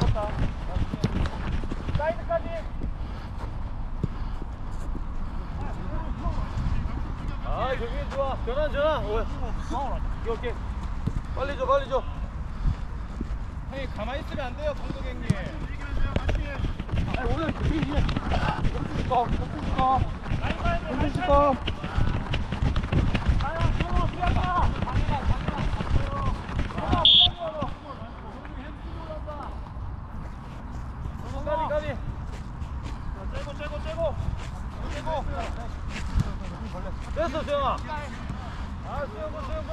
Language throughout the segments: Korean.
갔다 사이드까지 아 경민 좋아. 전환 전환 오케이 오케이. 빨리 줘 빨리 줘. 형님 가만히 있으면 안 돼요 감독 형님 아니 오늘 그게 이게 거 거. 힘드실 거 아야 형아 피한다 까비 째고 째고 째고. 째고. 됐어 수영아. 아 수영군 수영군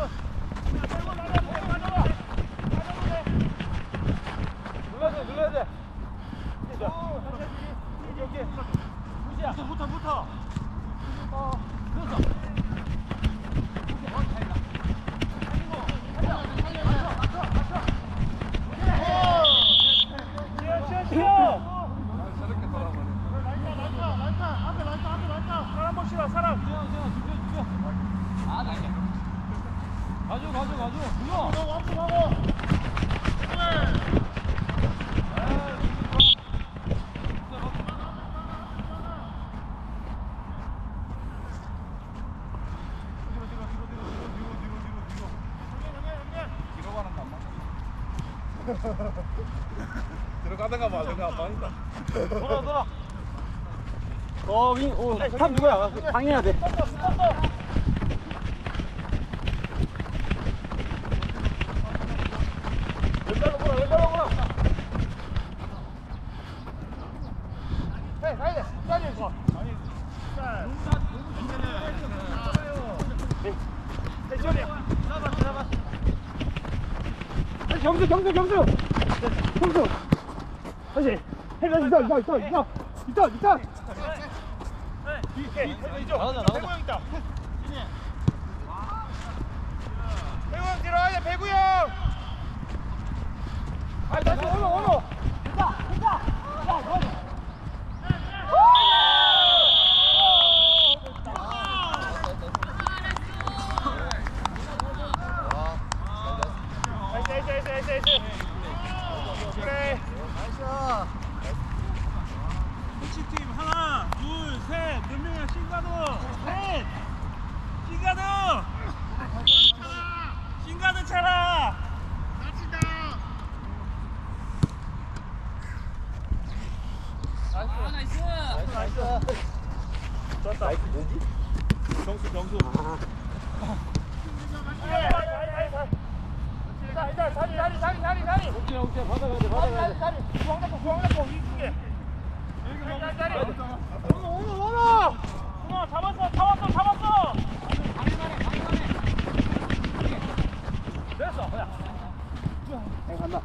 눌러야 돼 눌러야 돼. 오케이 오케이 무시야. 붙어 붙어 어. 됐어. 쉬어 쉬어 쉬어 가져 가져 가져 불러 들어가다가 안 맞는다. 돌아 돌아 어, 윙, 오, 탑 누구야? 방해해야 돼. 왼발로 보라 왼발로 보라 해 가야 돼 빨리 줘 아니 천천히 잡아 잡아 다시 경수, 경수, 경수! 경수! 다시! 헬라, 있어, 있어, 있어, 있어! 있어, 있어! 나가자 나가자 배구 형 있다 배구 형 뒤로 와야 돼 배구 형 아니 다시 올라 올라 나이스 나이스 나이스 나이스 나이스 그래 코치팀 하나, 둘, 셋, 몇 명이야? 신가도, 셋, 신가도, 신가도 차라. 자, 일단 자리, 자리, 자리, 자리, 자리. 오케이, 오케이, 받아가야 돼, 받아가야 돼. 자리, 자리. 중앙 잡고, 중앙 잡고, 이쪽에. 자리, 자리. 오너, 오너, 오너. 중앙 잡았어, 잡았어, 잡았어. 됐어, 그냥. 행 간다.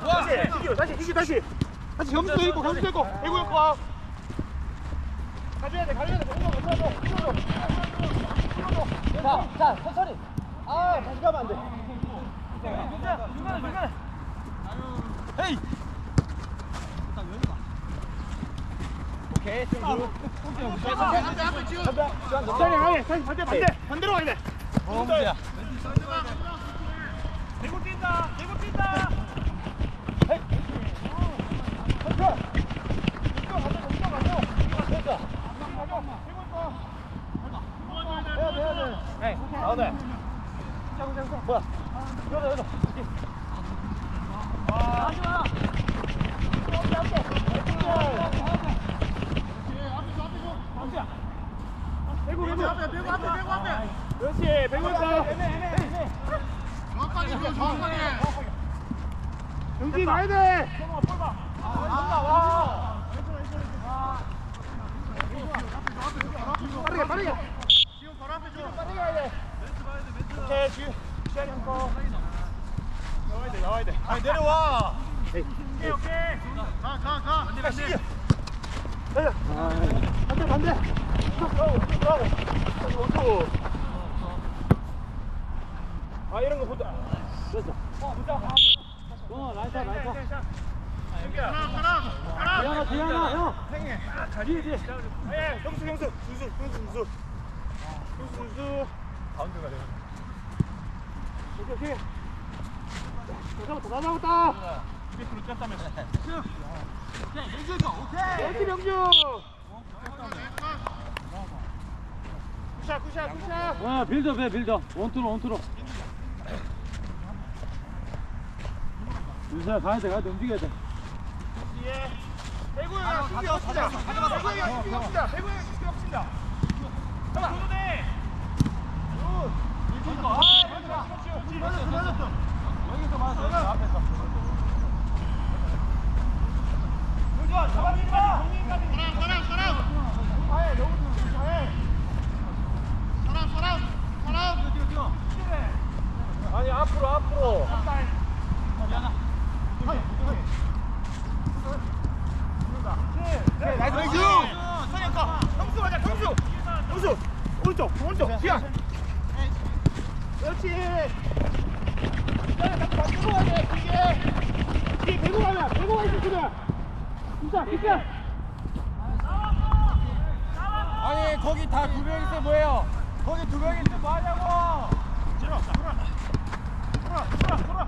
다시, 이겨, 다시, 다시. 다시 점수도 있고, 점수도 있고. 배구 형 거. 가져야 돼, 가져야 돼. 배구 형 가져야 돼. 자, 자, 천천히. 아, 다시 가면 안 돼. 중간에, 중간에, 중간에. 헤이! 오케이, 좀 천천히 가야 돼. 다시 반대, 반대. 반대로 가야 돼. 어, 문제야. 대구 뛴다, 대구 뛴다. 헤이, 아, 네. 뭐야? 여기다, 여기다. 배구, 배구. 앞에, 배구 앞에, 배구 앞에. 그렇지, 배구 있다. 정확하게 줘, 정확하게. 영진 가야 돼. 빠르게, 빠르게. 지금 바로 앞에 줘. 빠르게 가야 돼. 오케이, 지금 시간이 한 거. 나와야 돼, 나와야 돼. 아니 내려와. 오케이, 오케이. 가, 가, 가. 반대, 반대. 내려. 반대, 반대. 들어가고, 들어가고. 오토. 아 이런 거 보자. 됐어. 어, 보자. 어, 나이스, 나이스. 뒤에 하나 형 생해. 뒤에 예, 경수 경수 준수 경수 준수. 경수 준수. 가운데가 돼. 오케이 오케이 다 잡았다 다 잡았다 밑으로 쬐다며. 옳지 명주 굿샷 굿샷 굿샷. 와 빌드업 해 빌드업 원투로 원투로 윤서야 가야 돼 가야 돼 움직여야 돼 예. 배구 형 준비 없습니다. 배구 형 준비 없습니다. 배구 형 준비 없습니다. 잠깐. 도도대. 맞았어 맞았어. 여기서 맞았어. 앞에서. 좋아 잡아주마. 사람 사람 사람. 아예 너무 아예. 사람 사람 사람. 뛰어 뛰어. 아니 앞으로 앞으로. 네, 나이스 나이스 선영가 경수 맞아 경수 경수 오른쪽 오른쪽 뒤야 그렇지 야 자꾸 맞추고 가야 돼 뒤에 뒤에 배고 가면 배고 가 있을 줄이야 진짜 진짜 아니 거기 다 두 명 있어 뭐예요 거기 두 명 있어 뭐 하냐고 들어 돌아 돌아 돌아 돌아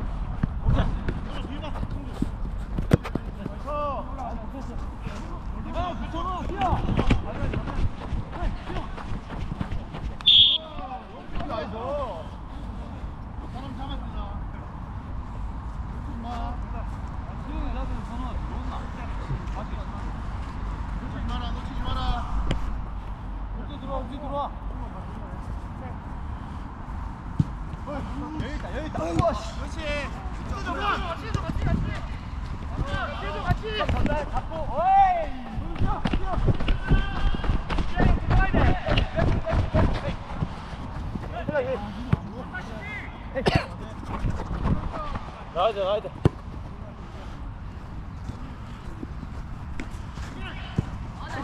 오케이 돌아 뒤에 봐 나이스 어, 붙여놔, 뛰어! 나이스. 사람 잡았습니다. 놓치지 마라, 놓치지 마라. 옥지 들어와, 옥지 들어와. 여기 있다, 여기 있다. 그렇지. 시도 봐, 시도 같이, 같이. 시도 같이. 전달 잡고, 어이. 뛰어, 뛰어. 뛰어, 들어가야 돼. 나야 돼, 돼.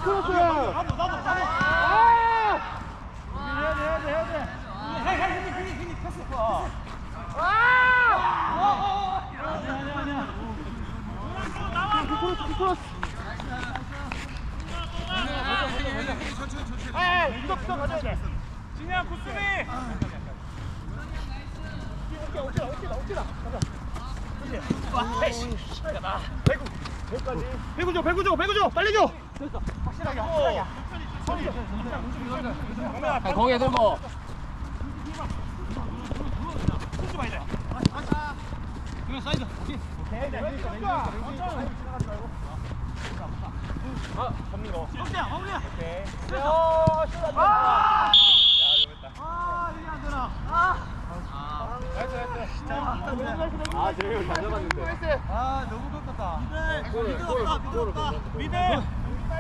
크로스! 나도, 나도, 나도. 아! 해야 돼, 해야 돼, 해야 돼. 해, 해, 힘이, 힘이, 힘이, 패스. 아! 아니야, 아니야, 아니야. 크로스, 크로스. 에이, 이거 부터 가져야 돼. 진영 구수비. 오케이, 오케이, 오케이, 오케이, 가자. 배구, 배구까지. 배구 줘, 배구 줘, 배구 줘, 빨리 줘. 됐어. 확실하게, 확실하게. 소리. 아, 거기 들고 손좀 봐야 돼. 그래 사이드. 오케이. 오케이. 아, 마무리야. 오케이. 야, 슛 아! 야, 이거 했다. 아, 이게 안 되나? 아. 나이스, 나이스. 아, 잘 잡았는데. 아, 너무 가깝다. 미들, 없다, 미들 없다. 미들.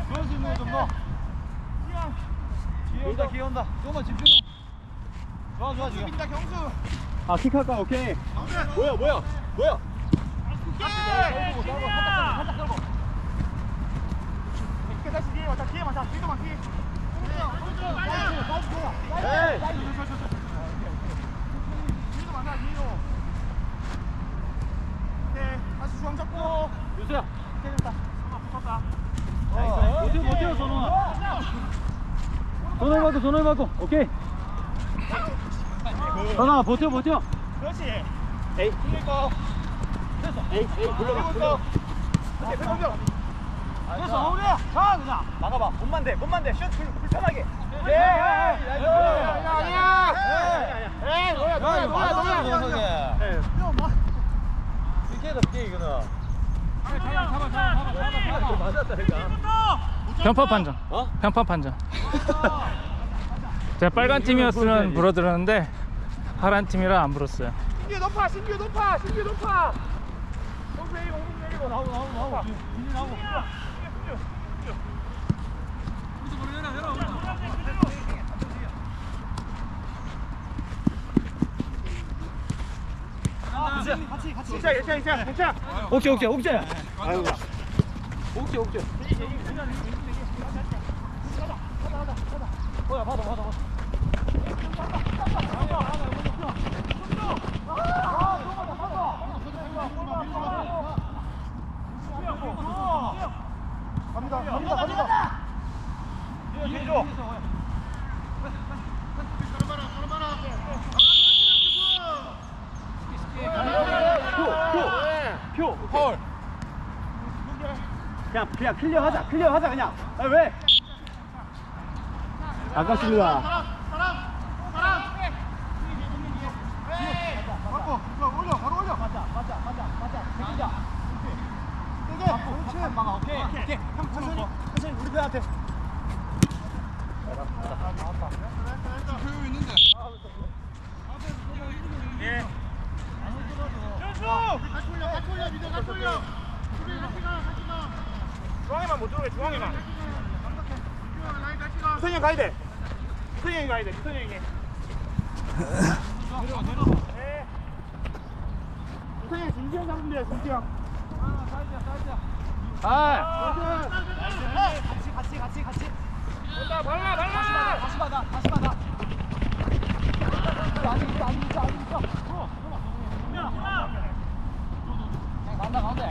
그럴 수 있는 거좀 넣어. 뒤에 온다, 뒤에 온다. 조금만 집중해. 좋아, 좋아, 지금. 경수. 아 킥할까 오케이 뭐야 뭐야 뭐야 다시 뒤에 왔다 뒤에 맞아 뒤도 막 뒤에 에이 뒤도 만나 뒤로 오케이 다시 중앙 잡고 유수야 오케이 됐다 붙었다 버텨 버텨 선호아 손을 받고 손을 받고 오케이 선호아 버텨 버텨 그렇지 에이 힘낼 거 됐어 에이 에이 불러봐 불러봐 오케이 배공격 됐어 마무리야 자 그냥 막아봐 몸만 대 몸만 대슛 불편하게 예 나이스 아니야 에이 뭐야 뭐야 뭐야 뭐야 이게 더 피해 이거는 잡아 잡아 잡아 맞았다니까 편파 판정. 어? 편파 판정. 제가 빨간 팀이었으면 불어들었는데 파란 팀이라 안 불었어요. 신규 높아 신규 높아 신규 높아. 공수 내리고 공수 내리고 나오고 나오고 나오고 진이 나오고 같이 같이. 괜찮아 괜찮아 괜찮아 괜찮아. 오케이 오케이. 옥자야 아이고. 옥자 옥자 뭐야 받아 받아 받아 갑니다 갑니다 갑니다 뒤에 줘. 표, 표. 파울. 그냥 그냥 클리어하자. 클리어하자 그냥. 아 왜? 아깝습니다. 바꿔 바꿔 올려 바로 올려 맞아 맞아 맞아 맞아 책임자 세게 막아 오케이 오케이 형 천천히 천천히 우리 배한테 효유 있는데. 예. 현수 같이 올려 같이 올려 미들 같이 올려 우리 같이 가 같이 가 중앙에만 못 들어오게 중앙에만. 라인 같이 가형 가야 돼. 형이 가야 돼. 수현이 형이. 네. 수현이 형 진지형 잡으면 돼. 진지형. 아. 같이 같이 같이 같이 자, 발라 발라. 다시 받아 다시 받아 아직 있어 아직 있어 아직 있어 그냥 간다 가운데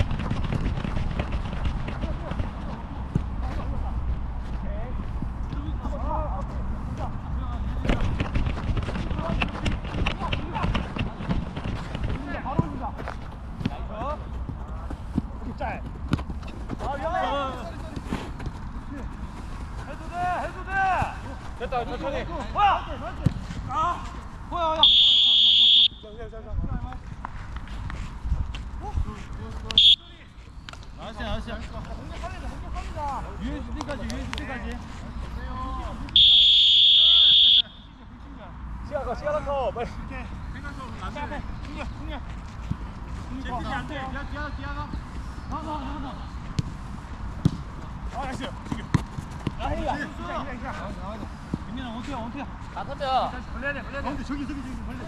해도 돼. 해도 돼. 됐다. 천천히. 와. 아. 호야 호야 아저씨 아저씨 USB까지 USB까지 시야가 시야가 커. 빨리. 제트지 안돼 야 뒤야 뒤야가 가가 가가 아, 나이스. 지금. 민 민아 어떻게 어떻게 벌려야 돼. 벌려야 돼. 가운데 저기 저기 저기 벌레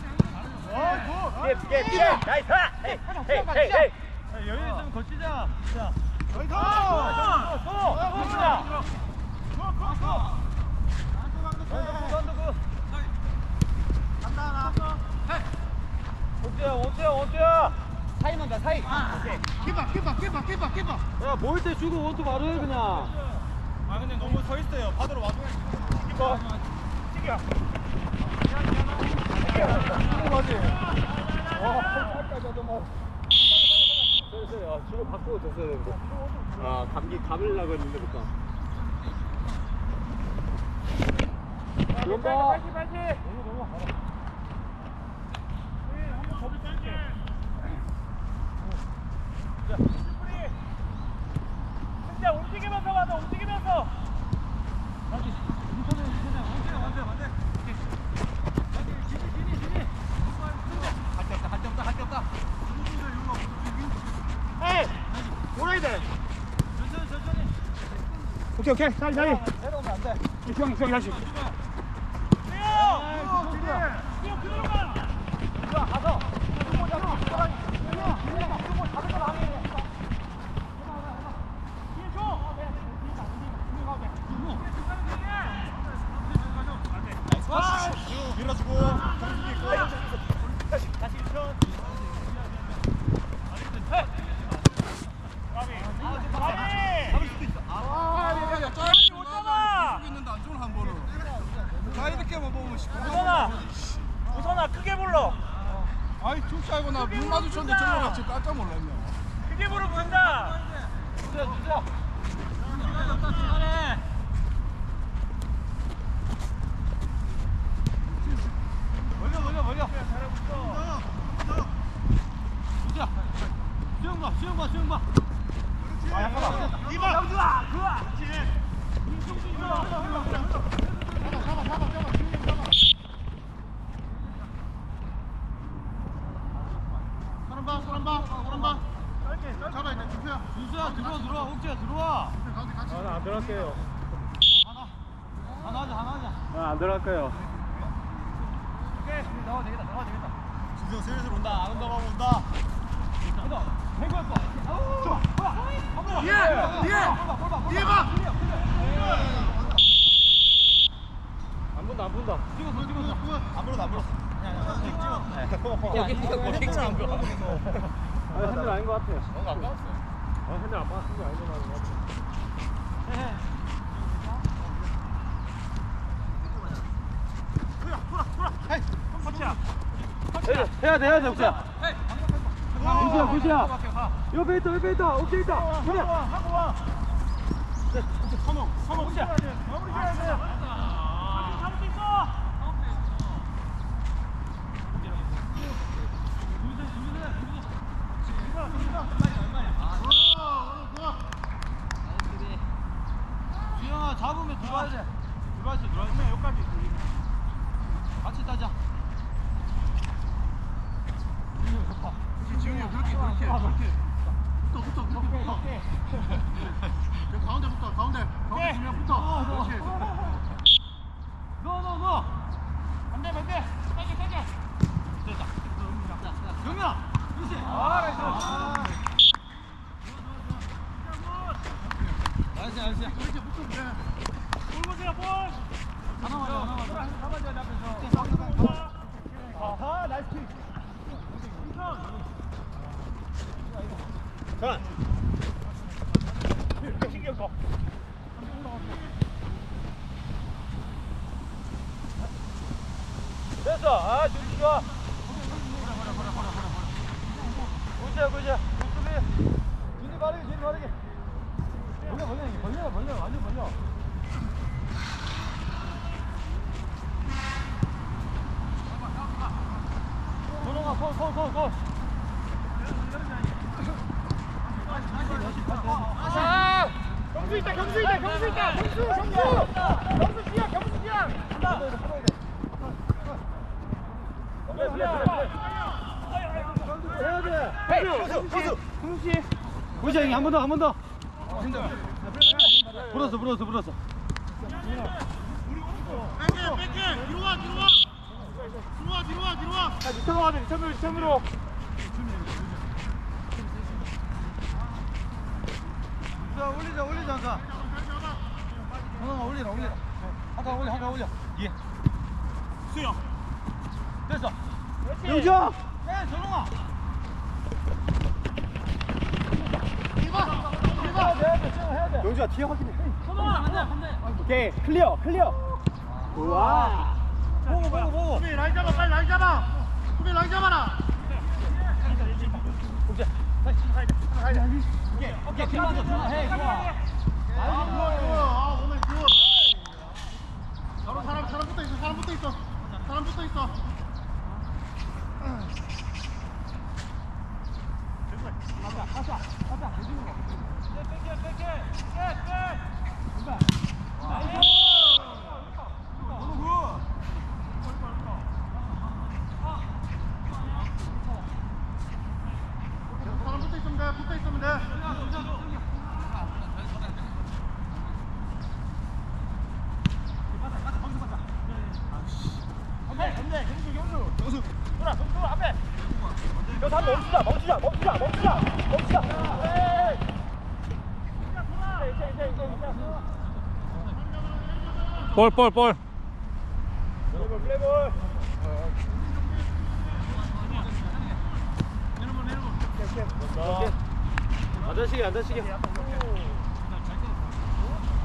게, 게, 게. 나이스. 헤이. 헤이. 헤이. 여유 있으면 거치자 자 또. 또. 또. 또. 어때요? 어때요? 어때요? 사이만 가 사이 키바 키바 키바 키바 키바. 야 모일 때 주고 원투 바로 해 그냥 아 근데 너무 서 있어요. 받으러 와줘. 이거. 찍이야. 맞지 와 팔까지 하던 말 아, 주로 바꾸고 줬어야 되는데. 아, 감기 감으려고 했는데 못 가. 그런가? 파이팅 파이팅. 진짜 움직이면서 가자 움직이면서 에이 오라이 돼 오케이 오케이. 자리 자리. 내려오면 안돼. 중앙 중앙 다시 뛰어 뛰어 그대로 가 좋아 가서 주고 잡아 주고 주고 잡은 거 나게 뒤에 줘 밀어주고 정신이 있고 다시 천 가비 가비 수도 있어 아, 야, 야, 짜. 오잖아. 여기 있는데 안 좋은 한 번은. 자 이렇게만 보면 씨. 우선아 불러. 아이 죽지 알고 나눈 마주쳤는데 저거 같이 깜짝 놀랐네. 크게 부르면 된다? 주자 멀려 주자 수영 봐 수영 봐 수영 봐 아 잠깐만 이봐 영주아 그와 사람 봐 사람 봐 사람 봐 잡아야 돼 주표야 준수야 들어와 들어와 옥지야 들어와 가운데 같이 아, 안 들어갈게요. 하나 하나 하자 하나 하자 아, 안 들어갈게요. 오케이 나와 되겠다 나와 되겠다 준수 슬슬 온다 안 온다고 하면 온다 뒤에, 뒤에, 뒤에 봐. 안 본다, 안 본다. 찍었어 찍었어 안 불었어 안 불었어 찍었어 여기 찍어, 안 불어. 아, 핸들 아닌 것 같아. 뭔가 아까웠어. 아, 핸들 안 봤어. 핸들 아닌 것 같아. 해야 돼, 해야 돼, 옥수야. 굿이야, 굿이야. 옆에 있다, 옆에 있다, 옥수 있다. 그냥. 하고 와. 네, 선호, 선호, 옥수야. 마무리 해야 돼. 잡을 수 있어. 주영아 잡으면 들어와야 돼. 들어와야 돼. 들어와야 돼. 여기까지. 같이 따자. 지웅이 그렇게 그렇게 그렇게. 붙어 붙어 붙어 붙어. 저 가운데 붙어 가운데 가운데 주면 붙어. 그렇지. 너너 너. 반대, 반대. 세게, 세게. 됐다. 영민아. 그렇지. 아 나이스. 나이스 나이스. 그렇지 붙으면 돼. 볼 보세요, 볼. 하나 맞아 하나 맞아. 잡아줘야 돼 앞에서. 아하, 나이스 킥. 자, 신경 써. 됐어. 아, 준비 좋아. 굿이야, 굿이야. 굿 수비. 준비 바르게, 준비 바르게. 벌려, 벌려, 벌려, 벌려, 완전 벌려. 손, 손. 아! 경수 있다, 경수 있다, 경수 있다, 경수, 경수, 경수 뛰어, 경수 뛰어. 해야 돼. 헤이, 포수, 굿이야, 형이 한 번 더, 한 번 더. 불었어, 불었어, 불었어. 뺏게, 뺏게, 뒤로 와, 뒤로 와. 뒤로 와, 뒤로 와, 뒤로 와. 자, 리턴으로 가자, 리턴으로, 리턴으로. 자 올리자 올리자 자. 하나 올리라 올리라. 한칸 올려 한칸 올려. 예. 수영. 됐어. 영정! 네 전홍아. 영주야, 뒤에 확인해. 오케이, 클리어, 클리어. 우와. 보고 보고 보고. 수비 라인 잡아, 빨리 라인 잡아. 수비 라인 잡아라. 오케이 오케이 그만 좀 해. 좋아. 아, 좋아, 좋아. 아, 오늘 좋아. 바로 사람, 사람 붙어 있어, 사람 붙어 있어. 사람 붙어 있어. Get, get, get, get, get, get! Wow. 볼, 볼, 볼. 플레이볼, 플레이볼. 안 다치게, 안 다치게.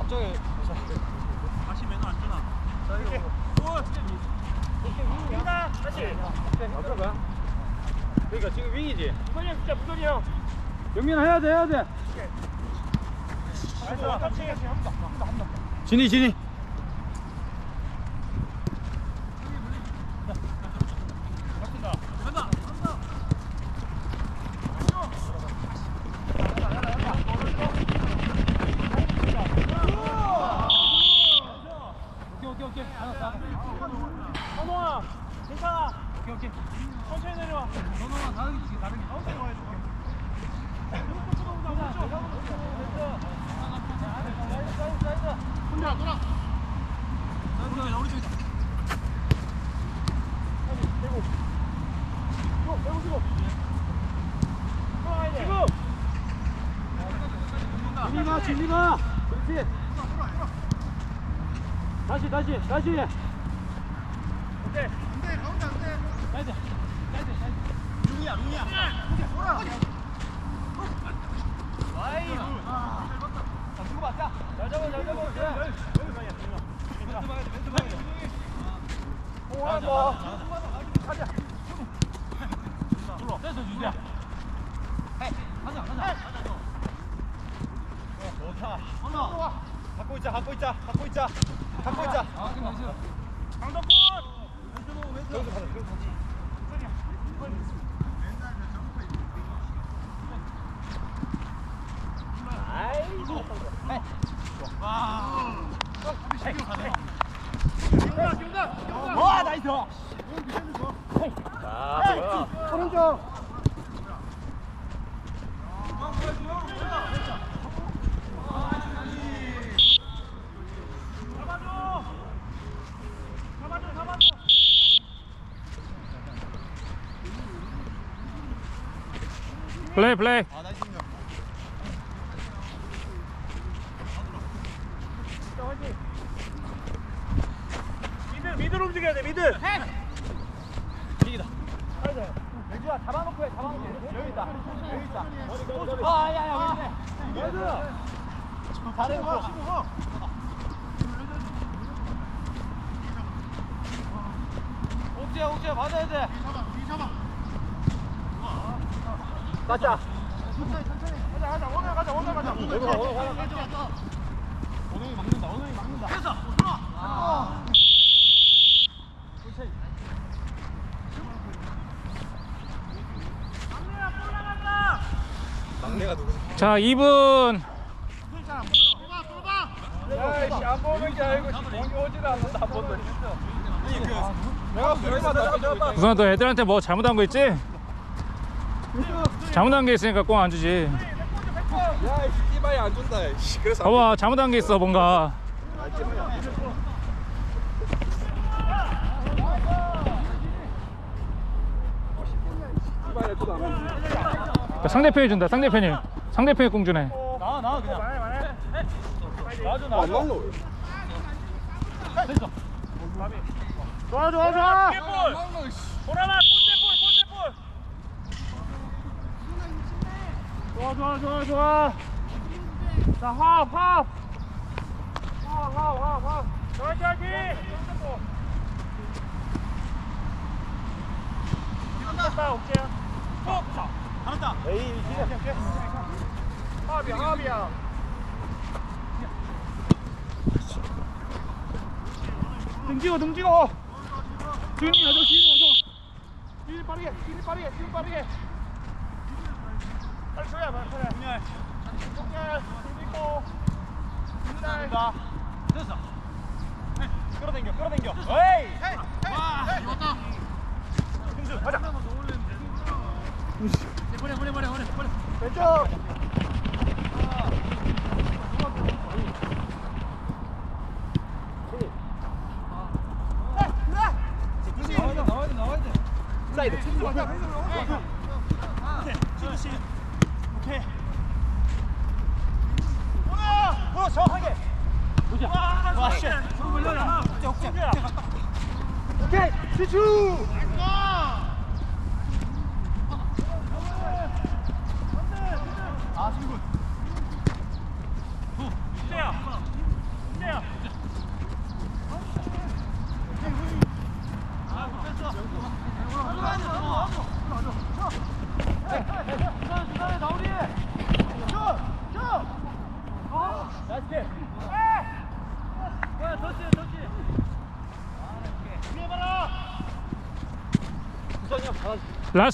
앞쪽에 다시 매너 안 주나? 윙다 다시. 앞으로 가. 그러니까 지금 윙이지. 무선이 형 진짜 무선이 형. 영민아 해야 돼, 해야 돼. 알았어, 같이 해. 한다, 한다, 한다. 진이, 진이. 나이스 오케이. 안돼 가운데 안돼. 나이스 나이스 나이스 룽이야. 룽이야 네. 오케이 돌아. 와이 자 주고 받자 잘 잡아 잘 잡아. 그래 멘트 막아야 돼 멘트 막아야 돼. 오와 뭐 가자. 불러. 됐어 유지야. 헤이 가자 가자. 어, 좋다. 하나 갖고 있자 갖고 있자 갖고 있자. 갖고 있자. 강덕군! 여기서 받아, 여기서 받아. 와 나이스 오른쪽 플레이 플레이. 아. 미드 미드로 움직여야 돼 미드. 이기다. 매주야 잡아놓고 해 잡아놓고 여기 있다 여기 있다. 아 야야 여기 있네 매주 다른 거 옥지야 옥지야 맞아야 돼 맞자 가자 가자 오늘 가자 오늘 가자 오늘 가, 오늘 막는다, 오늘이 막는다. 아. 막내가 누구지? 자 2분 야이씨 안 보는 게 아니고 공이 오지를 않는다 한 번도 아니, 그, 내가 수리만 잡았다 우선 너 애들한테 뭐 잘못한 거 있지? 잘못한 게 있으니까 꽁 안 주지 야, 이 씨발이 안 준다. 씨. 그래서 안 봐봐 잘못한 게 있어 뭔가 씨발이 안 준다. 그러니까 상대편이 준다 상대편이 상대편이 꽁 주네 나와 나와 그냥 나와줘 안 나와줘 막노. 좋아 좋아 좋아 볼 보라마 골대볼 골대볼 좋아 좋아 좋아. 좋아 자 합 합 합 합 합 합 저기 저기 끝났다 올게요 잘한다. 에이 이제 합이야 합이야. 등지고 등지고 주인이 가져 주인이 가져 주인이 빠르게 주인이 빠르게 주인이 빠르게 끌어당겨, 끌어당겨. 에이! 승수 가자. 왼쪽 나와야 돼, 나와야 돼, 나와야 돼. 사이드 오케이 오늘 어 정확하게 보자 와 쉣. 옥자 옥자 오케이 지주 아 승군 옥자야 옥자야 라